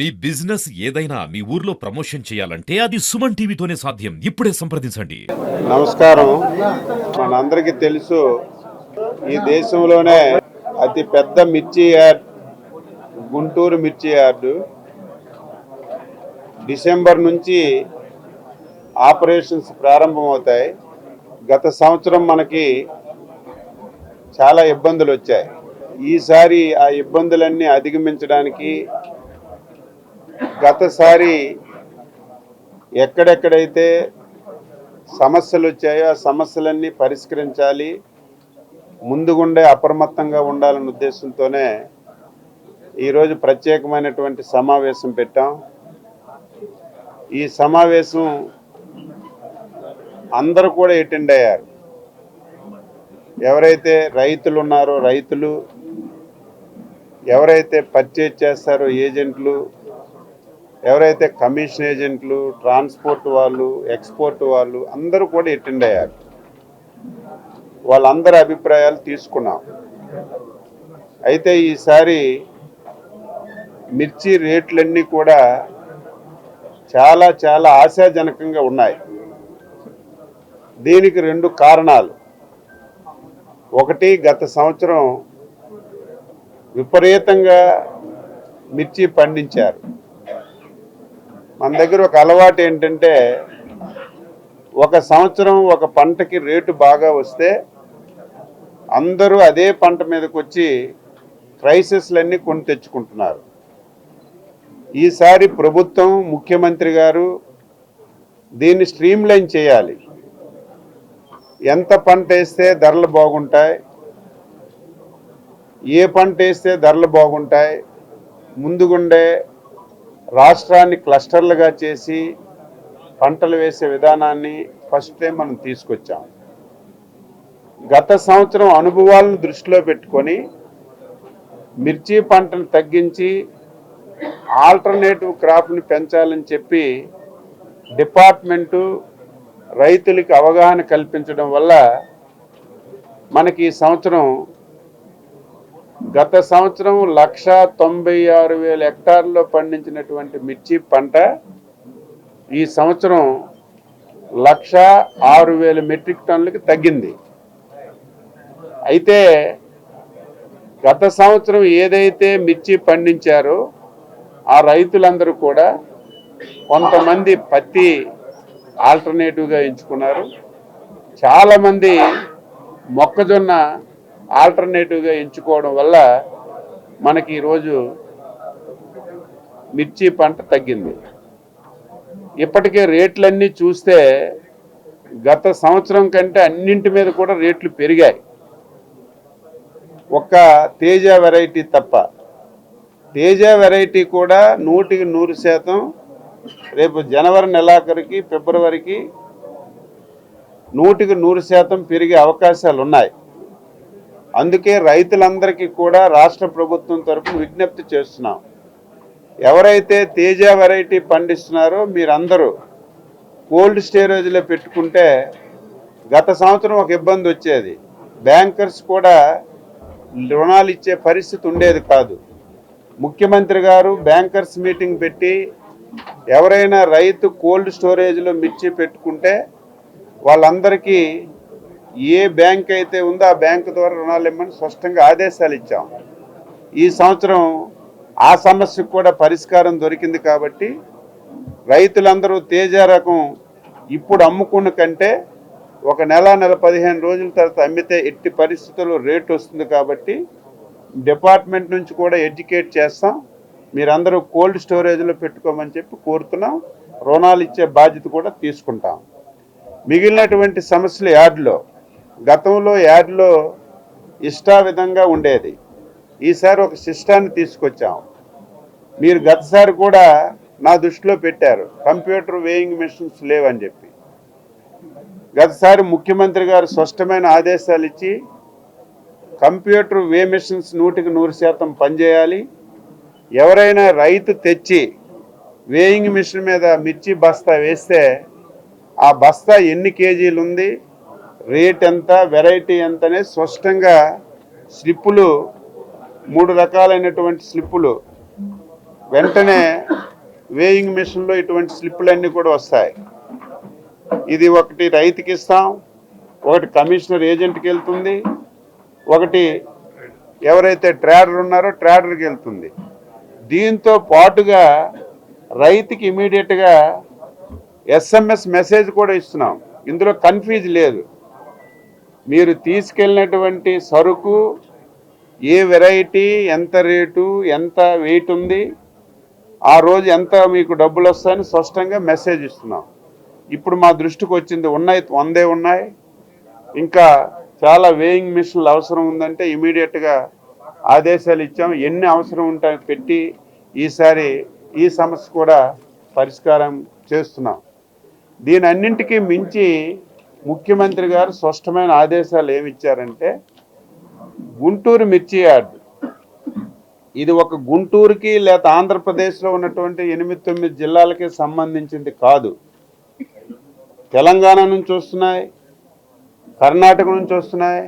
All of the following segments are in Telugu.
మీ బిజినెస్ ఏదైనా మీ ఊర్లో ప్రమోషన్ చేయాలంటే అది సుమన్ టీవీతోనే సాధ్యం. ఇప్పుడే సంప్రదించండి. నమస్కారం. మనందరికీ తెలుసు ఈ దేశంలోనే అతి పెద్ద మిర్చి యార్డ్ గుంటూరు మిర్చి యార్డు డిసెంబర్ నుంచి ఆపరేషన్స్ ప్రారంభమవుతాయి. గత సంవత్సరం మనకి చాలా ఇబ్బందులు వచ్చాయి. ఈసారి ఆ ఇబ్బందులన్నీ అధిగమించడానికి గతసారి ఎక్కడెక్కడైతే సమస్యలు వచ్చాయో ఆ సమస్యలన్నీ పరిష్కరించాలి ముందుగుండే అప్రమత్తంగా ఉండాలనే ఉద్దేశంతోనే ఈరోజు ప్రత్యేకమైనటువంటి సమావేశం పెట్టాం. ఈ సమావేశం అందరూ కూడా అటెండ్ అయ్యారు. ఎవరైతే రైతులు ఉన్నారో రైతులు ఎవరైతే పర్చేజ్ చేస్తారో ఏజెంట్లు ఎవరైతే కమిషన్ ఏజెంట్లు ట్రాన్స్పోర్ట్ వాళ్ళు ఎక్స్పోర్ట్ వాళ్ళు అందరూ కూడా అటెండ్ అయ్యారు. వాళ్ళందరి అభిప్రాయాలు తీసుకున్నాం. అయితే ఈసారి మిర్చి రేట్లన్నీ కూడా చాలా చాలా ఆశాజనకంగా ఉన్నాయి. దీనికి రెండు కారణాలు. ఒకటి గత సంవత్సరం విపరీతంగా మిర్చి పండించారు. మన దగ్గర ఒక అలవాటు ఏంటంటే ఒక సంవత్సరం ఒక పంటకి రేటు బాగా వస్తే అందరూ అదే పంట మీదకి వచ్చి క్రైసిస్లన్నీ కొని తెచ్చుకుంటున్నారు. ఈసారి ప్రభుత్వం ముఖ్యమంత్రి గారు దీన్ని స్ట్రీమ్లైన్ చేయాలి. ఎంత పంట వేస్తే ధరలు బాగుంటాయి ఏ పంట వేస్తే ధరలు బాగుంటాయి ముందుగుండే రాష్ట్రాన్ని క్లస్టర్లుగా చేసి పంటలు వేసే విధానాన్ని ఫస్ట్ టైం మనం తీసుకొచ్చాం. గత సంవత్సరం అనుభవాలను దృష్టిలో పెట్టుకొని మిర్చి పంటను తగ్గించి ఆల్టర్నేటివ్ క్రాప్ని పెంచాలని చెప్పి డిపార్ట్మెంటు రైతులకి అవగాహన కల్పించడం వల్ల మనకి ఈ సంవత్సరం గత సంవత్సరం లక్ష తొంభై ఆరు వేల హెక్టార్లో పండించినటువంటి మిర్చి పంట ఈ సంవత్సరం లక్ష ఆరు వేల మెట్రిక్ టన్నులకి తగ్గింది. అయితే గత సంవత్సరం ఏదైతే మిర్చి పండించారో ఆ రైతులందరూ కూడా కొంతమంది పత్తి ఆల్టర్నేటివ్గా ఎంచుకున్నారు. చాలామంది మొక్కజొన్న ఆల్టర్నేటివ్గా ఎంచుకోవడం వల్ల మనకి ఈరోజు మిర్చి పంట తగ్గింది. ఇప్పటికే రేట్లన్నీ చూస్తే గత సంవత్సరం కంటే అన్నింటి మీద కూడా రేట్లు పెరిగాయి. ఒక్క తేజ వెరైటీ తప్ప. తేజ వెరైటీ కూడా నూటికి నూరు శాతం రేపు జనవరి నెలాఖరికి ఫిబ్రవరికి నూటికి నూరు శాతం పెరిగే అవకాశాలు ఉన్నాయి అందుకే రైతులందరికీ కూడా రాష్ట్ర ప్రభుత్వం తరఫున విజ్ఞప్తి చేస్తున్నాం. ఎవరైతే తేజ వెరైటీ పండిస్తున్నారో మీరందరూ కోల్డ్ స్టోరేజ్లో పెట్టుకుంటే గత సంవత్సరం ఒక ఇబ్బంది వచ్చేది. బ్యాంకర్స్ కూడా రుణాలు ఇచ్చే పరిస్థితి ఉండేది కాదు. ముఖ్యమంత్రి గారు బ్యాంకర్స్ మీటింగ్ పెట్టి ఎవరైనా రైతు కోల్డ్ స్టోరేజ్లో మిర్చి పెట్టుకుంటే వాళ్ళందరికీ ఏ బ్యాంక్ అయితే ఉందో ఆ బ్యాంకు ద్వారా రుణాలు ఇమ్మని స్పష్టంగా ఆదేశాలు ఇచ్చాం. ఈ సంవత్సరం ఆ సమస్యకు కూడా పరిష్కారం దొరికింది కాబట్టి రైతులందరూ తేజ రకం ఇప్పుడు అమ్ముకున్న కంటే ఒక నెల నెల పదిహేను రోజుల తర్వాత అమ్మితే ఎట్టి పరిస్థితుల్లో రేట్ వస్తుంది కాబట్టి డిపార్ట్మెంట్ నుంచి కూడా ఎడ్యుకేట్ చేస్తాం. మీరందరూ కోల్డ్ స్టోరేజ్లో పెట్టుకోమని చెప్పి కోరుతున్నాం. రుణాలు ఇచ్చే బాధ్యత కూడా తీసుకుంటాం. మిగిలినటువంటి సమస్యలు యార్డ్లో గతంలో యార్డ్లో ఇష్టావిధంగా ఉండేది. ఈసారి ఒక సిస్టాన్ని తీసుకొచ్చాం. మీరు గతసారి కూడా నా దృష్టిలో పెట్టారు. కంప్యూటర్ వేయింగ్ మిషన్స్ లేవని చెప్పి. గతసారి ముఖ్యమంత్రి గారు స్పష్టమైన ఆదేశాలు ఇచ్చి కంప్యూటర్ వే మిషన్స్ నూటికి నూరు శాతం పనిచేయాలి. ఎవరైనా రైతు తెచ్చి వేయింగ్ మిషన్ మీద మిర్చి బస్తా వేస్తే ఆ బస్తా ఎన్ని కేజీలు ఉంది రేట్ ఎంత వెరైటీ ఎంత అనేది స్పష్టంగా స్లిప్పులు మూడు రకాలైనటువంటి స్లిప్పులు. వెంటనే వేయింగ్ మిషన్లో ఇటువంటి స్లిప్పులన్నీ కూడా వస్తాయి. ఇది ఒకటి రైతుకి ఇస్తాం ఒకటి కమిషనర్ ఏజెంట్కి వెళ్తుంది ఒకటి ఎవరైతే ట్రేడర్ ఉన్నారో ట్రేడర్కి వెళ్తుంది. దీంతో పాటుగా రైతుకి ఇమీడియట్గా ఎస్ఎంఎస్ మెసేజ్ కూడా ఇస్తున్నాం. ఇందులో కన్ఫ్యూజ్ లేదు. మీరు తీసుకెళ్ళినటువంటి సరుకు ఏ వెరైటీ ఎంత రేటు ఎంత వెయిట్ ఉంది ఆ రోజు ఎంత మీకు డబ్బులు వస్తాయని స్పష్టంగా మెసేజ్ ఇస్తున్నాం. ఇప్పుడు మా దృష్టికి వచ్చింది ఉన్నాయి వందే ఉన్నాయి. ఇంకా చాలా వేయింగ్ మిషన్లు అవసరం ఉందంటే ఇమీడియట్గా ఆదేశాలు ఇచ్చాం. ఎన్ని అవసరం ఉంటాయో పెట్టి ఈసారి ఈ సమస్య కూడా పరిష్కారం చేస్తున్నాం. దీని అన్నింటికీ మించి ముఖ్యమంత్రి గారు స్పష్టమైన ఆదేశాలు ఏమిచ్చారంటే గుంటూరు మిర్చి యార్డ్. ఇది ఒక గుంటూరుకి లేదా ఆంధ్రప్రదేశ్లో ఉన్నటువంటి ఎనిమిది తొమ్మిది జిల్లాలకి సంబంధించింది కాదు. తెలంగాణ నుంచి వస్తున్నాయి కర్ణాటక నుంచి వస్తున్నాయి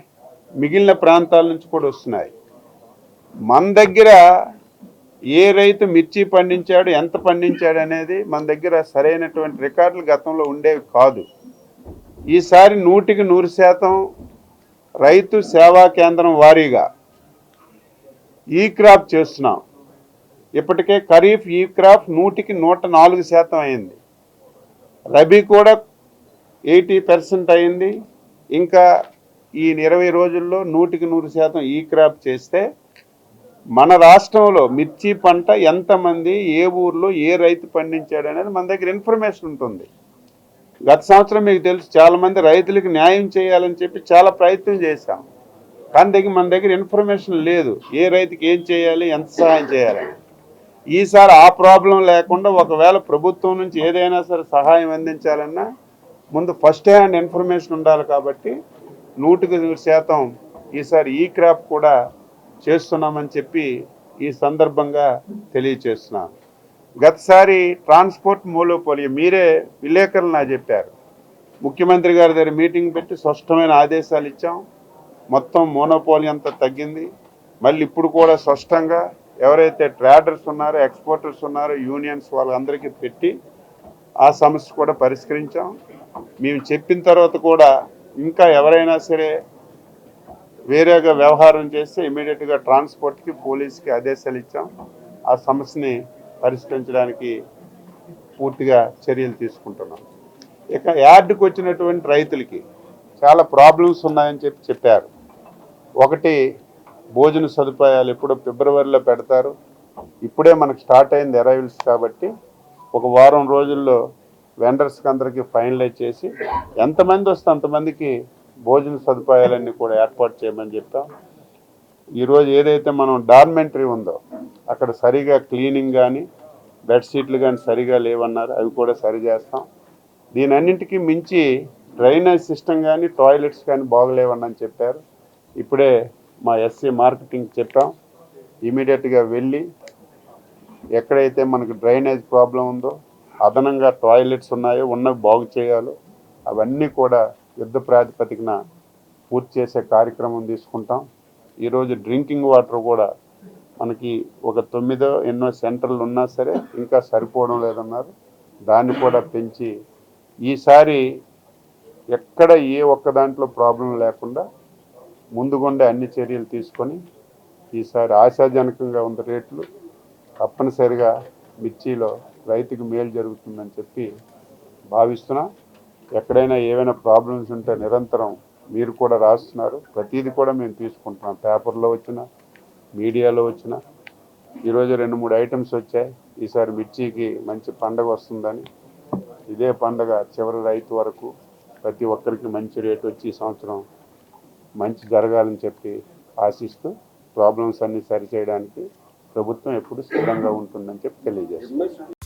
మిగిలిన ప్రాంతాల నుంచి కూడా వస్తున్నాయి. మన దగ్గర ఏ రైతు మిర్చి పండించాడు ఎంత పండించాడు అనేది మన దగ్గర సరైనటువంటి రికార్డులు గతంలో ఉండేవి కాదు. ఈసారి నూటికి నూరు శాతం రైతు సేవా కేంద్రం వారీగా ఈ క్రాప్ చేస్తున్నాం. ఇప్పటికే ఖరీఫ్ ఈ క్రాప్ నూటికి నూట నాలుగు శాతం అయింది. రబీ కూడా ఎయిటీ పర్సెంట్ అయింది. ఇంకా ఈ ఇరవై రోజుల్లో నూటికి నూరు శాతం ఈ క్రాప్ చేస్తే మన రాష్ట్రంలో మిర్చి పంట ఎంతమంది ఏ ఊర్లో ఏ రైతు పండించాడు అనేది మన దగ్గర ఇన్ఫర్మేషన్ ఉంటుంది. గత సంవత్సరం మీకు తెలుసు చాలా మంది రైతులకు న్యాయం చేయాలని చెప్పి చాలా ప్రయత్నం చేశాం. కానీ దగ్గర మన దగ్గర ఇన్ఫర్మేషన్ లేదు ఏ రైతుకి ఏం చేయాలి ఎంత సహాయం చేయాలని ఈసారి ఆ ప్రాబ్లం లేకుండా ఒకవేళ ప్రభుత్వం నుంచి ఏదైనా సరే సహాయం అందించాలన్నా ముందు ఫస్ట్ హ్యాండ్ ఇన్ఫర్మేషన్ ఉండాలి కాబట్టి నూటికి నూరు శాతం ఈసారి ఈ క్రాప్ కూడా చేస్తున్నామని చెప్పి ఈ సందర్భంగా తెలియచేస్తున్నాను గతసారి ట్రాన్స్పోర్ట్ మూలోపోలియో మీరే విలేకరులు నా చెప్పారు. ముఖ్యమంత్రి గారి దగ్గర మీటింగ్ పెట్టి స్పష్టమైన ఆదేశాలు ఇచ్చాం. మొత్తం మోనోపోలియంత తగ్గింది. మళ్ళీ ఇప్పుడు కూడా స్పష్టంగా ఎవరైతే ట్రేడర్స్ ఉన్నారో ఎక్స్పోర్టర్స్ ఉన్నారో యూనియన్స్ వాళ్ళందరికీ పెట్టి ఆ సమస్య కూడా పరిష్కరించాం. మేము చెప్పిన తర్వాత కూడా ఇంకా ఎవరైనా సరే వేరేగా వ్యవహారం చేస్తే ఇమీడియట్గా ట్రాన్స్పోర్ట్కి పోలీస్కి ఆదేశాలు ఇచ్చాం. ఆ సమస్యని పరిష్కరించడానికి పూర్తిగా చర్యలు తీసుకుంటున్నాం. ఇక యార్డుకు వచ్చినటువంటి రైతులకి చాలా ప్రాబ్లమ్స్ ఉన్నాయని చెప్పి చెప్పారు. ఒకటి భోజన సదుపాయాలు ఎప్పుడో ఫిబ్రవరిలో పెడతారు. ఇప్పుడే మనకు స్టార్ట్ అయింది అరైవల్స్ కాబట్టి ఒక వారం రోజుల్లో వెండర్స్కి అందరికీ ఫైనలైజ్ చేసి ఎంతమంది వస్తే అంతమందికి భోజన సదుపాయాలన్నీ కూడా ఏర్పాటు చేయమని చెప్పాం. ఈరోజు ఏదైతే మనం డార్మెంటరీ ఉందో అక్కడ సరిగా క్లీనింగ్ కానీ బెడ్షీట్లు కానీ సరిగా లేవన్నారు. అవి కూడా సరి చేస్తాం. దీని అన్నింటికీ మించి డ్రైనేజ్ సిస్టమ్ కానీ టాయిలెట్స్ కానీ బాగలేవని చెప్పారు. ఇప్పుడే మా ఎస్సీ మార్కెటింగ్ చెప్పాం. ఇమీడియట్గా వెళ్ళి ఎక్కడైతే మనకు డ్రైనేజ్ ప్రాబ్లం ఉందో అదనంగా టాయిలెట్స్ ఉన్నాయో ఉన్నవి బాగు చేయాలో అవన్నీ కూడా యుద్ధ ప్రాతిపదికన పూర్తి చేసే కార్యక్రమం తీసుకుంటాం. ఈరోజు డ్రింకింగ్ వాటర్ కూడా మనకి ఒక తొమ్మిదో ఎన్నో సెంటర్లు ఉన్నా సరే ఇంకా సరిపోవడం లేదన్నారు. దాన్ని కూడా పెంచి ఈసారి ఎక్కడ ఏ ఒక్క దాంట్లో ప్రాబ్లం లేకుండా ముందుగుండే అన్ని చర్యలు తీసుకొని ఈసారి ఆశాజనకంగా ఉన్న రేట్లు తప్పనిసరిగా మిర్చిలో రైతుకు మేలు జరుగుతుందని చెప్పి భావిస్తున్నా. ఎక్కడైనా ఏవైనా ప్రాబ్లమ్స్ ఉంటే నిరంతరం మీరు కూడా రాస్తున్నారు. ప్రతిదీ కూడా మేము తీసుకుంటున్నాం. పేపర్లో వచ్చిన మీడియాలో వచ్చిన ఈరోజు రెండు మూడు ఐటమ్స్ వచ్చాయి. ఈసారి మిర్చికి మంచి పండగ వస్తుందని. ఇదే పండగ చివరి రైతు వరకు ప్రతి ఒక్కరికి మంచి రేటు వచ్చి ఈ సంవత్సరం మంచి జరగాలని చెప్పి ఆశిస్తూ ప్రాబ్లమ్స్ అన్ని సరిచేయడానికి ప్రభుత్వం ఎప్పుడు సిద్ధంగా ఉంటుందని చెప్పి తెలియజేస్తుంది.